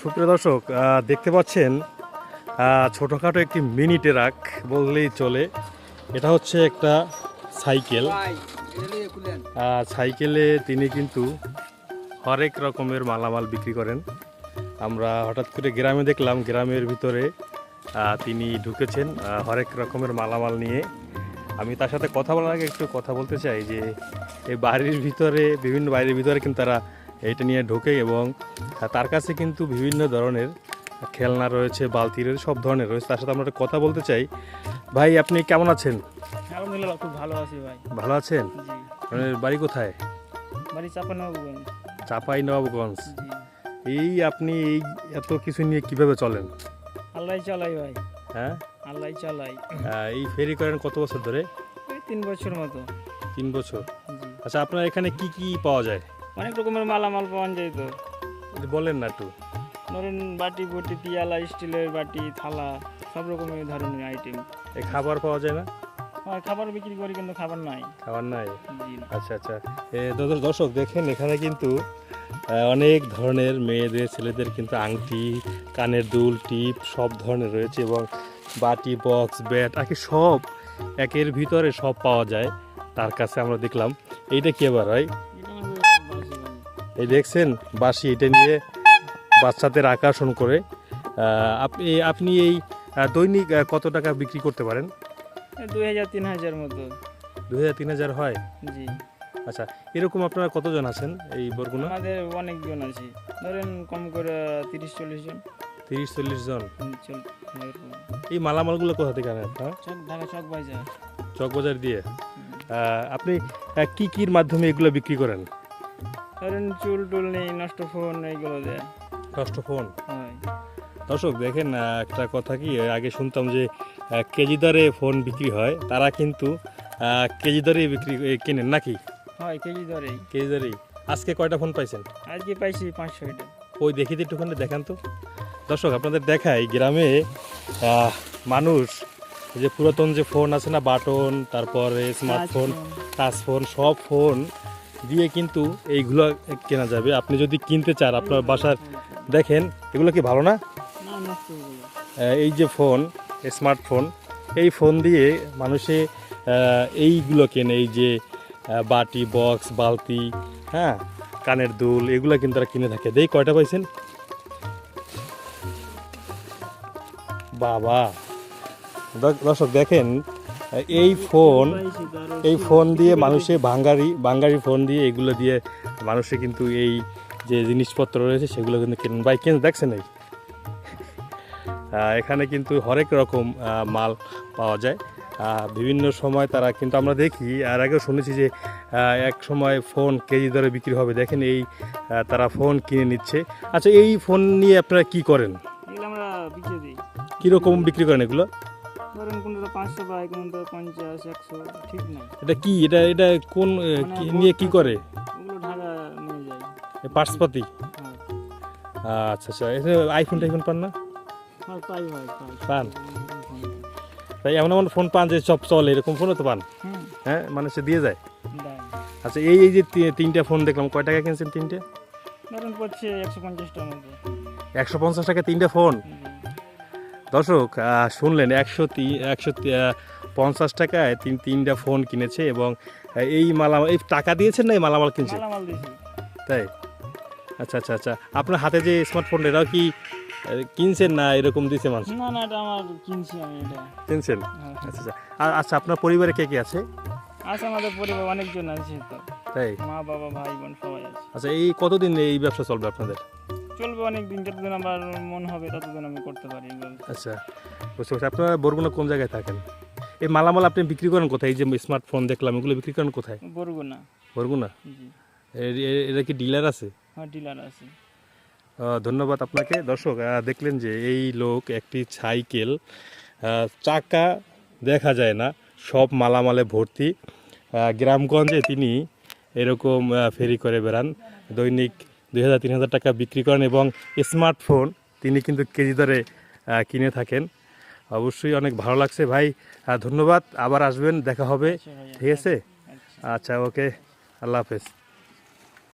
সুপ্রিয় দর্শক দেখতে পাচ্ছেন ছোটোখাটো একটি মিনি ট্রাক বললেই চলে। এটা হচ্ছে একটা সাইকেল। সাইকেলে তিনি কিন্তু হরেক রকমের মালামাল বিক্রি করেন। আমরা হঠাৎ করে গ্রামে দেখলাম, গ্রামের ভিতরে তিনি ঢুকেছেন হরেক রকমের মালামাল নিয়ে। আমি তার সাথে কথা বলার আগে একটু কথা বলতে চাই যে, এই বাড়ির ভিতরে, বিভিন্ন বাড়ির ভিতরে কিন্তু তারা এটা নিয়ে ঢোকে এবং তার কাছে কিন্তু বিভিন্ন ধরনের খেলনা রয়েছে বালতি রয়েছে সব ধরনের রয়েছে। তার সাথে আমরা একটা কথা বলতে চাই। ভাই আপনি কেমন আছেন? আলহামদুলিল্লাহ খুব ভালো আছি ভাই। ভালো আছেন? আপনার বাড়ি কোথায়? বাড়ি চাপাই নবাবগঞ্জ জি। এই আপনি এই এত কিছু নিয়ে কীভাবে চলেন? আল্লাহ চালাই ভাই। হ্যাঁ? আল্লাহ চালাই। আহ, এই ফেরি করেন কত বছর ধরে? তিন বছর মতো। তিন বছর। আচ্ছা আপনার এখানে কি কি পাওয়া যায়? অনেক রকমের মালামাল পাওয়া যায় তো। বলেন না একটু। ধরুন বাটি বটি পিয়ালা স্টিলের বাটি থালা সব রকমের ধরনের আইটেম এই খাবার পাওয়া যায় না? খাবার বিক্রি করি কিন্তু খাবার নাই। খাবার নাই? আচ্ছা আচ্ছা। এ, দর্শক- দর্শক দেখেন এখানে কিন্তু অনেক ধরনের মেয়েদের ছেলেদের কিন্তু আংটি কানের দুল টিপ সব ধরনের রয়েছে এবং বাটি বক্স ব্যাট আর কি সব একের ভিতরে সব পাওয়া যায়। তার কাছে আমরা দেখলাম এইটা কি আবার হয় এই দেখছেন বাসি এটা নিয়ে বাচ্চাদের আকর্ষণ করে। আপনি আপনি এই দৈনিক কত টাকা বিক্রি করতে পারেন? দুই হাজার তিন হাজার মতো। দু হাজার তিন হাজার হয়? জি। আচ্ছা এরকম আপনারা কতজন আছেন এই বরগুনা? আমাদের অনেকজন আছে। ধরেন কম করে তিরিশ চল্লিশ জন। তিরিশ চল্লিশ জন। এই মালামালগুলো কোথা থেকে আনেন আপনারা? চক ঢাকা চক বাজার। চকবাজার দিয়ে? আপনি কি কির মাধ্যমে এগুলো বিক্রি করেন? ধরেন চুল টুল নেই নষ্ট ফোন এইগুলো দেয় নষ্ট ফোন? দর্শক দেখেন একটা কথা কি আগে শুনতাম যে কেজি দরে ফোন বিক্রি হয় তারা কিন্তু কেজি দরে বিক্রি কেনেন নাকি? হয় কেজি ধরেই কেজি দরেই। আজকে কয়টা ফোন পাইছেন? আজকে পাইছি পাঁচ ছয়টা ওই দেখি তো একটুখানি দেখান তো। দর্শক আপনাদের দেখাই গ্রামে মানুষ যে পুরাতন যে ফোন আছে না বাটন তারপরে স্মার্টফোন টাচ ফোন সব ফোন দিয়ে কিন্তু এইগুলো কেনা যাবে। আপনি যদি কিনতে চান, আপনার বাসার, দেখেন, এগুলো কি ভালো না? এই যে ফোন স্মার্টফোন, এই ফোন দিয়ে মানুষে এইগুলো কেনে, এই যে বাটি, বক্স, বালতি হ্যাঁ কানের দুল, এগুলো কিন্তু তারা কিনে থাকে। দেই, কয়টা পাইছেন? বাবা, দর্শক, দেখেন এই ফোন এই ফোন দিয়ে মানুষে বাঙ্গারি বাঙ্গারি ফোন দিয়ে এগুলো দিয়ে মানুষে কিন্তু এই যে জিনিসপত্র রয়েছে সেগুলো কিন্তু কেনেন। বাই কেন দেখছেন এই? এখানে কিন্তু হরেক রকম মাল পাওয়া যায়। বিভিন্ন সময় তারা কিন্তু আমরা দেখি আর আগেও শুনেছি যে এক সময় ফোন কেজি দরে বিক্রি হবে। দেখেন এই তারা ফোন কিনে নিচ্ছে। আচ্ছা এই ফোন নিয়ে আপনারা কি করেন? কীরকম বিক্রি করেন এগুলো? পাঁচশো পাই কোনটা পঞ্চাশ একশো ঠিক নাই। এটা কি? এটা এটা কোন আহ, নিয়ে কি করে? ওগুলো ঢাকা নিয়ে যায়। পার্সপাতি? হ্যাঁ। আচ্ছা আচ্ছা। আইফোন টাইফোন পান না? পাই ভাই পান? তাই এমন এমন ফোন পান যে সব চলে এরকম ফোনও তো পান? হ্যাঁ মানে সে দিয়ে যায়? আচ্ছা এই এই যে তিনটা ফোন দেখলাম কয় টাকা কিনছেন তিনটে? ধরেন পড়ছে একশো পঞ্চাশটার মতো। একশো পঞ্চাশ টাকা তিনটা ফোন। দর্শক শুনলেন একশো একশো পঞ্চাশ টাকায় তিন তিনটা ফোন কিনেছে এবং এই মালামাল এই টাকা দিয়েছেন না এই মালামাল কিনছে? তাই? আচ্ছা আচ্ছা আচ্ছা। আপনার হাতে যে স্মার্টফোন এটাও কি কিনছেন না এরকম দিয়েছে মানুষ? না না এটা আমার কিনছি আমি এটা। কিনছেন? হ্যাঁ। আচ্ছা আচ্ছা। আর আচ্ছা আপনার পরিবারে কে কে আছে? আছে আমাদের পরিবার অনেকজন আছে তো। তাই? মা বাবা ভাই বোন সবাই আছে। আচ্ছা এই কতদিন এই ব্যবসা চলবে আপনাদের? চলবে অনেক দিন যতদিন আমার মন হবে ততদিন আমি করতে পারি আচ্ছা বুঝতে পারছি। আপনারা বরগুনা কোন জায়গায় থাকেন? এই মালামাল আপনি বিক্রি করেন কোথায়? এই যে স্মার্টফোন দেখলাম এগুলো বিক্রি করেন কোথায়? বরগুনা। বরগুনা? এটা কি ডিলার আছে? হ্যাঁ ডিলার আছে। ধন্যবাদ আপনাকে। দর্শক দেখলেন যে এই লোক একটি সাইকেল চাকা দেখা যায় না সব মালামালে ভর্তি। গ্রামগঞ্জে তিনি এরকম ফেরি করে বেড়ান। দৈনিক দুই হাজার তিন হাজার টাকা বিক্রি করেন এবং স্মার্টফোন তিনি কিন্তু কেজি দরে কিনে থাকেন। অবশ্যই অনেক ভালো লাগছে ভাই। ধন্যবাদ। আবার আসবেন দেখা হবে। আচ্ছা ঠিক আছে? আচ্ছা। আচ্ছা ওকে। আল্লাহ হাফেজ।